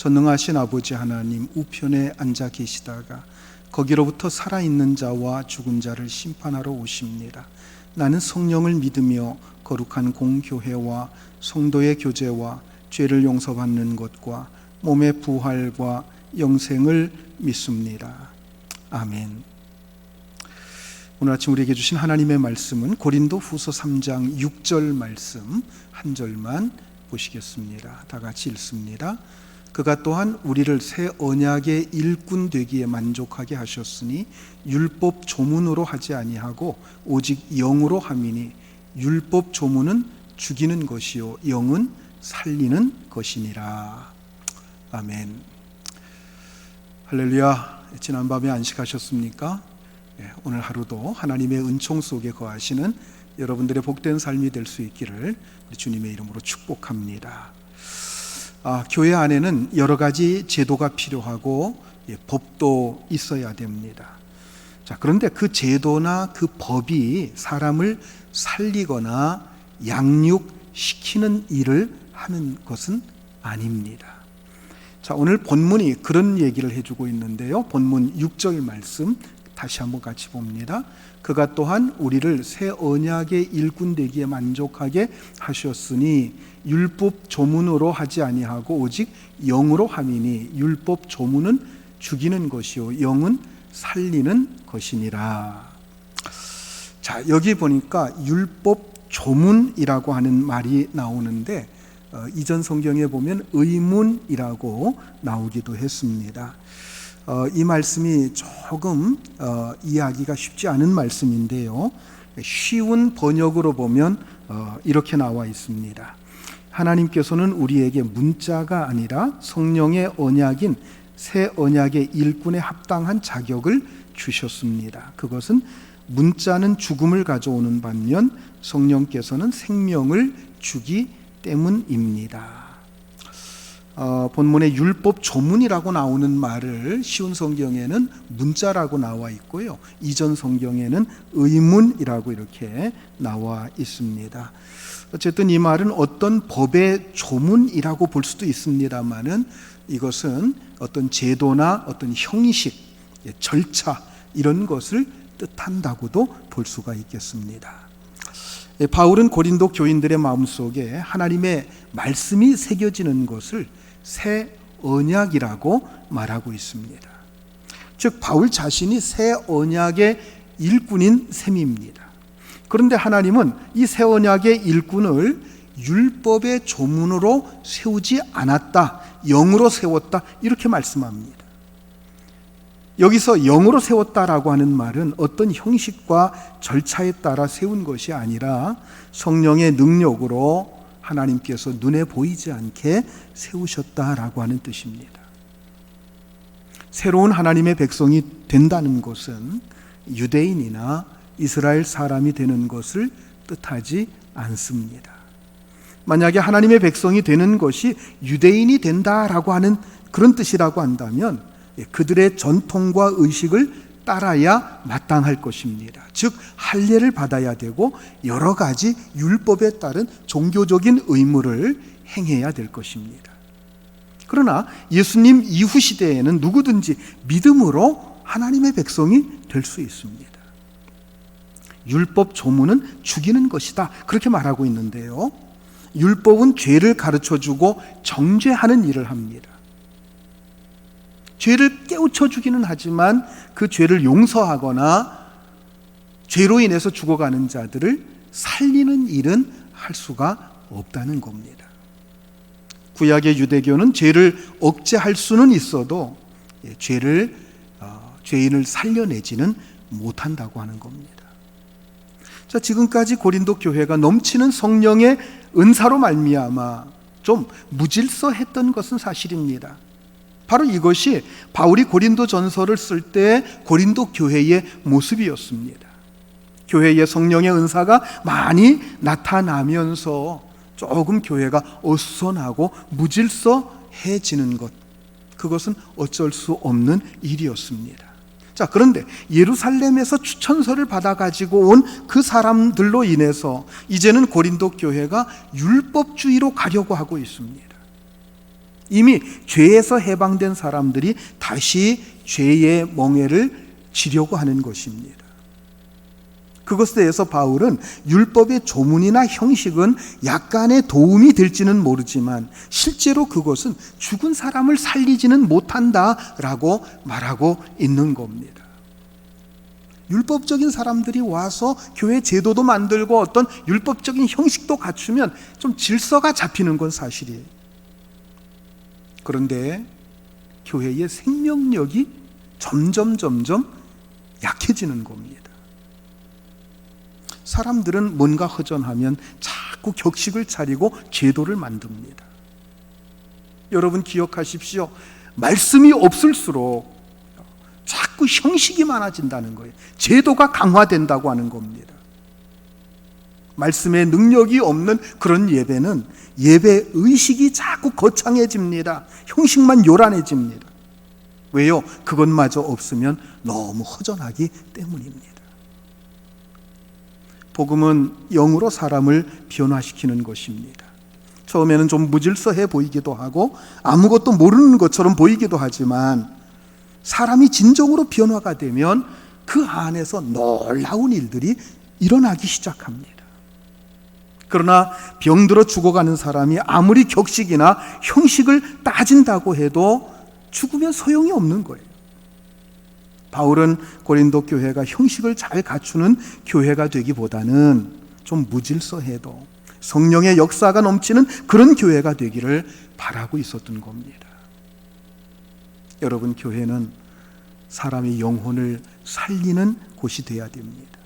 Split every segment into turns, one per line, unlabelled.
전능하신 아버지 하나님 우편에 앉아 계시다가 거기로부터 살아있는 자와 죽은 자를 심판하러 오십니다. 나는 성령을 믿으며 거룩한 공교회와 성도의 교제와 죄를 용서받는 것과 몸의 부활과 영생을 믿습니다. 아멘. 오늘 아침 우리에게 주신 하나님의 말씀은 고린도 후서 3장 6절 말씀 한 절만 보시겠습니다. 다 같이 읽습니다. 그가 또한 우리를 새 언약의 일꾼 되기에 만족하게 하셨으니 율법 조문으로 하지 아니하고 오직 영으로 함이니 율법 조문은 죽이는 것이요 영은 살리는 것이니라. 아멘. 할렐루야. 지난밤에 안식하셨습니까? 예, 오늘 하루도 하나님의 은총 속에 거하시는 여러분들의 복된 삶이 될 수 있기를 주님의 이름으로 축복합니다. 아, 교회 안에는 여러 가지 제도가 필요하고 예, 법도 있어야 됩니다. 자, 그런데 그 제도나 그 법이 사람을 살리거나 양육시키는 일을 하는 것은 아닙니다. 자, 오늘 본문이 그런 얘기를 해주고 있는데요. 본문 6절 말씀 다시 한번 같이 봅니다. 그가 또한 우리를 새 언약의 일꾼 되기에 만족하게 하셨으니 율법 조문으로 하지 아니하고 오직 영으로 함이니 율법 조문은 죽이는 것이요 영은 살리는 것이니라. 자, 여기 보니까 율법 조문이라고 하는 말이 나오는데 어, 이전 성경에 보면 의문이라고 나오기도 했습니다. 어, 이 말씀이 조금 어, 이해하기가 쉽지 않은 말씀인데요. 쉬운 번역으로 보면 어, 이렇게 나와 있습니다. 하나님께서는 우리에게 문자가 아니라 성령의 언약인 새 언약의 일꾼에 합당한 자격을 주셨습니다. 그것은 문자는 죽음을 가져오는 반면 성령께서는 생명을 주기 때문입니다. 어, 본문에 율법 조문이라고 나오는 말을 쉬운 성경에는 문자라고 나와 있고요. 이전 성경에는 의문이라고 이렇게 나와 있습니다. 어쨌든 이 말은 어떤 법의 조문이라고 볼 수도 있습니다만은 이것은 어떤 제도나 어떤 형식, 예, 절차 이런 것을 뜻한다고도 볼 수가 있겠습니다. 예, 바울은 고린도 교인들의 마음속에 하나님의 말씀이 새겨지는 것을 새 언약이라고 말하고 있습니다. 즉 바울 자신이 새 언약의 일꾼인 셈입니다. 그런데 하나님은 이 새 언약의 일꾼을 율법의 조문으로 세우지 않았다. 영으로 세웠다. 이렇게 말씀합니다. 여기서 영으로 세웠다라고 하는 말은 어떤 형식과 절차에 따라 세운 것이 아니라 성령의 능력으로 하나님께서 눈에 보이지 않게 세우셨다라고 하는 뜻입니다. 새로운 하나님의 백성이 된다는 것은 유대인이나 이스라엘 사람이 되는 것을 뜻하지 않습니다. 만약에 하나님의 백성이 되는 것이 유대인이 된다라고 하는 그런 뜻이라고 한다면 그들의 전통과 의식을 따라야 마땅할 것입니다. 즉 할례를 받아야 되고 여러 가지 율법에 따른 종교적인 의무를 행해야 될 것입니다. 그러나 예수님 이후 시대에는 누구든지 믿음으로 하나님의 백성이 될 수 있습니다. 율법 조문은 죽이는 것이다. 그렇게 말하고 있는데요. 율법은 죄를 가르쳐 주고 정죄하는 일을 합니다. 죄를 깨우쳐 주기는 하지만 그 죄를 용서하거나 죄로 인해서 죽어가는 자들을 살리는 일은 할 수가 없다는 겁니다. 구약의 유대교는 죄를 억제할 수는 있어도 예, 죄를 어, 죄인을 살려내지는 못한다고 하는 겁니다. 자, 지금까지 고린도 교회가 넘치는 성령의 은사로 말미암아 좀 무질서했던 것은 사실입니다. 바로 이것이 바울이 고린도 전서를 쓸 때 고린도 교회의 모습이었습니다. 교회의 성령의 은사가 많이 나타나면서 조금 교회가 어수선하고 무질서해지는 것. 그것은 어쩔 수 없는 일이었습니다. 자, 그런데 예루살렘에서 추천서를 받아 가지고 온 그 사람들로 인해서 이제는 고린도 교회가 율법주의로 가려고 하고 있습니다. 이미 죄에서 해방된 사람들이 다시 죄의 멍에를 지려고 하는 것입니다. 그것에 대해서 바울은 율법의 조문이나 형식은 약간의 도움이 될지는 모르지만 실제로 그것은 죽은 사람을 살리지는 못한다라고 말하고 있는 겁니다. 율법적인 사람들이 와서 교회 제도도 만들고 어떤 율법적인 형식도 갖추면 좀 질서가 잡히는 건 사실이에요. 그런데 교회의 생명력이 점점 점점 약해지는 겁니다. 사람들은 뭔가 허전하면 자꾸 격식을 차리고 제도를 만듭니다. 여러분 기억하십시오. 말씀이 없을수록 자꾸 형식이 많아진다는 거예요. 제도가 강화된다고 하는 겁니다. 말씀의 능력이 없는 그런 예배는 예배 의식이 자꾸 거창해집니다. 형식만 요란해집니다. 왜요? 그것마저 없으면 너무 허전하기 때문입니다. 복음은 영으로 사람을 변화시키는 것입니다. 처음에는 좀 무질서해 보이기도 하고 아무것도 모르는 것처럼 보이기도 하지만 사람이 진정으로 변화가 되면 그 안에서 놀라운 일들이 일어나기 시작합니다. 그러나 병들어 죽어가는 사람이 아무리 격식이나 형식을 따진다고 해도 죽으면 소용이 없는 거예요. 바울은 고린도 교회가 형식을 잘 갖추는 교회가 되기보다는 좀 무질서해도 성령의 역사가 넘치는 그런 교회가 되기를 바라고 있었던 겁니다. 여러분, 교회는 사람의 영혼을 살리는 곳이 되어야 됩니다.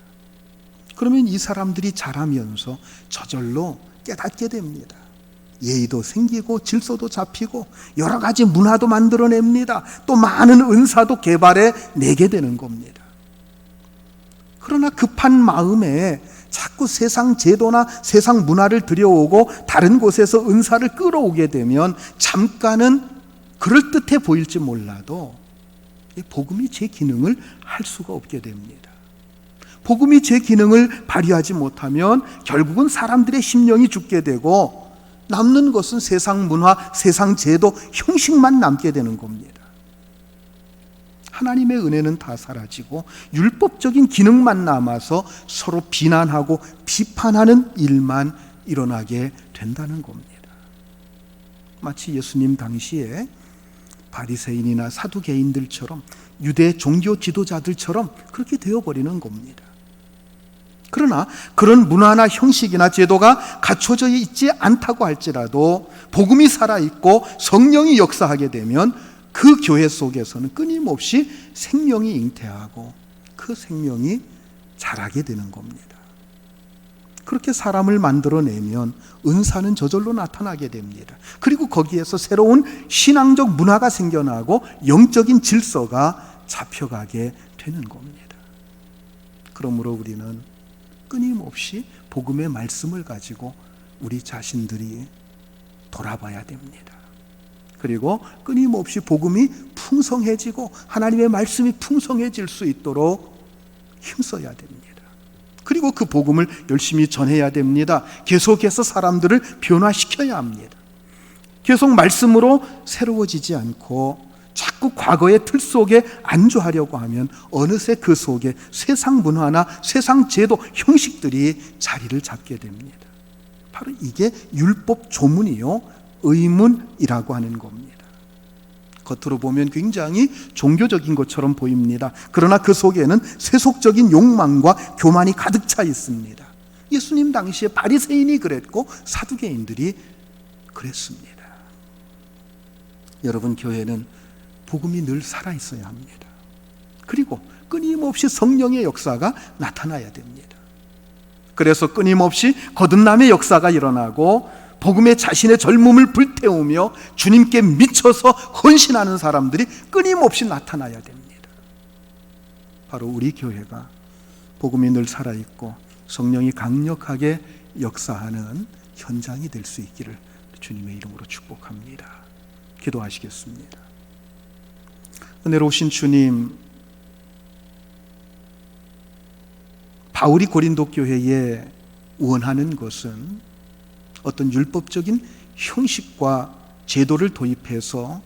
그러면 이 사람들이 자라면서 저절로 깨닫게 됩니다. 예의도 생기고 질서도 잡히고 여러 가지 문화도 만들어냅니다. 또 많은 은사도 개발해 내게 되는 겁니다. 그러나 급한 마음에 자꾸 세상 제도나 세상 문화를 들여오고 다른 곳에서 은사를 끌어오게 되면 잠깐은 그럴듯해 보일지 몰라도 복음이 제 기능을 할 수가 없게 됩니다. 복음이 제 기능을 발휘하지 못하면 결국은 사람들의 심령이 죽게 되고 남는 것은 세상 문화, 세상 제도, 형식만 남게 되는 겁니다. 하나님의 은혜는 다 사라지고 율법적인 기능만 남아서 서로 비난하고 비판하는 일만 일어나게 된다는 겁니다. 마치 예수님 당시에 바리새인이나 사두개인들처럼 유대 종교 지도자들처럼 그렇게 되어 버리는 겁니다. 그러나 그런 문화나 형식이나 제도가 갖춰져 있지 않다고 할지라도 복음이 살아있고 성령이 역사하게 되면 그 교회 속에서는 끊임없이 생명이 잉태하고 그 생명이 자라게 되는 겁니다. 그렇게 사람을 만들어내면 은사는 저절로 나타나게 됩니다. 그리고 거기에서 새로운 신앙적 문화가 생겨나고 영적인 질서가 잡혀가게 되는 겁니다. 그러므로 우리는 끊임없이 복음의 말씀을 가지고 우리 자신들이 돌아봐야 됩니다. 그리고 끊임없이 복음이 풍성해지고 하나님의 말씀이 풍성해질 수 있도록 힘써야 됩니다. 그리고 그 복음을 열심히 전해야 됩니다. 계속해서 사람들을 변화시켜야 합니다. 계속 말씀으로 새로워지지 않고 자꾸 과거의 틀 속에 안주하려고 하면 어느새 그 속에 세상 문화나 세상 제도, 형식들이 자리를 잡게 됩니다. 바로 이게 율법 조문이요, 의문이라고 하는 겁니다. 겉으로 보면 굉장히 종교적인 것처럼 보입니다. 그러나 그 속에는 세속적인 욕망과 교만이 가득 차 있습니다. 예수님 당시에 바리새인이 그랬고 사두개인들이 그랬습니다. 여러분 교회는 복음이 늘 살아 있어야 합니다. 그리고 끊임없이 성령의 역사가 나타나야 됩니다. 그래서 끊임없이 거듭남의 역사가 일어나고 복음의 자신의 젊음을 불태우며 주님께 미쳐서 헌신하는 사람들이 끊임없이 나타나야 됩니다. 바로 우리 교회가 복음이 늘 살아있고 성령이 강력하게 역사하는 현장이 될 수 있기를 주님의 이름으로 축복합니다. 기도하시겠습니다. 은혜로우신 주님, 바울이 고린도 교회에 원하는 것은 어떤 율법적인 형식과 제도를 도입해서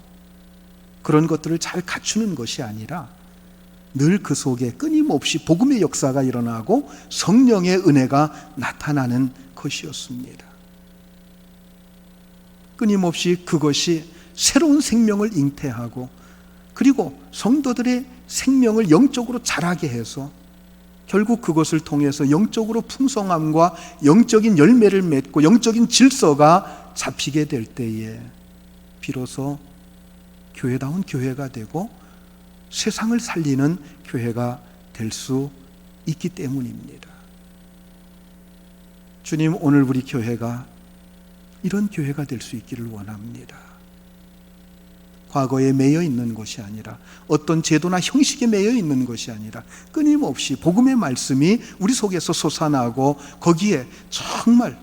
그런 것들을 잘 갖추는 것이 아니라 늘 그 속에 끊임없이 복음의 역사가 일어나고 성령의 은혜가 나타나는 것이었습니다. 끊임없이 그것이 새로운 생명을 잉태하고 그리고 성도들의 생명을 영적으로 자라게 해서 결국 그것을 통해서 영적으로 풍성함과 영적인 열매를 맺고 영적인 질서가 잡히게 될 때에 비로소 교회다운 교회가 되고 세상을 살리는 교회가 될 수 있기 때문입니다. 주님, 오늘 우리 교회가 이런 교회가 될 수 있기를 원합니다. 과거에 매여 있는 것이 아니라 어떤 제도나 형식에 매여 있는 것이 아니라 끊임없이 복음의 말씀이 우리 속에서 솟아나고 거기에 정말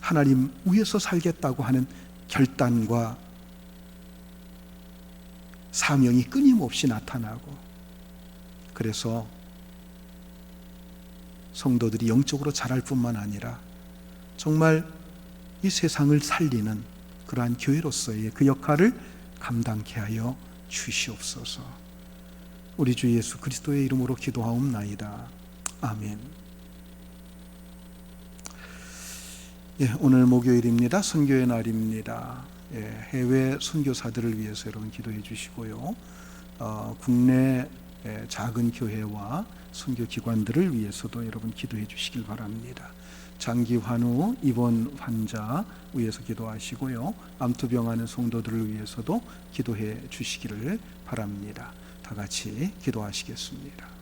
하나님 위에서 살겠다고 하는 결단과 사명이 끊임없이 나타나고 그래서 성도들이 영적으로 자랄 뿐만 아니라 정말 이 세상을 살리는 그러한 교회로서의 그 역할을 감당케 하여 주시옵소서. 우리 주 예수 그리스도의 이름으로 기도하옵나이다. 아멘. 예, 오늘 목요일입니다. 선교의 날입니다. 예, 해외 선교사들을 위해서 여러분 기도해 주시고요. 어, 국내 예, 작은 교회와 선교 기관들을 위해서도 여러분 기도해 주시길 바랍니다. 장기 환우 입원 환자 위해서 기도하시고요. 암투병하는 성도들을 위해서도 기도해 주시기를 바랍니다. 다 같이 기도하시겠습니다.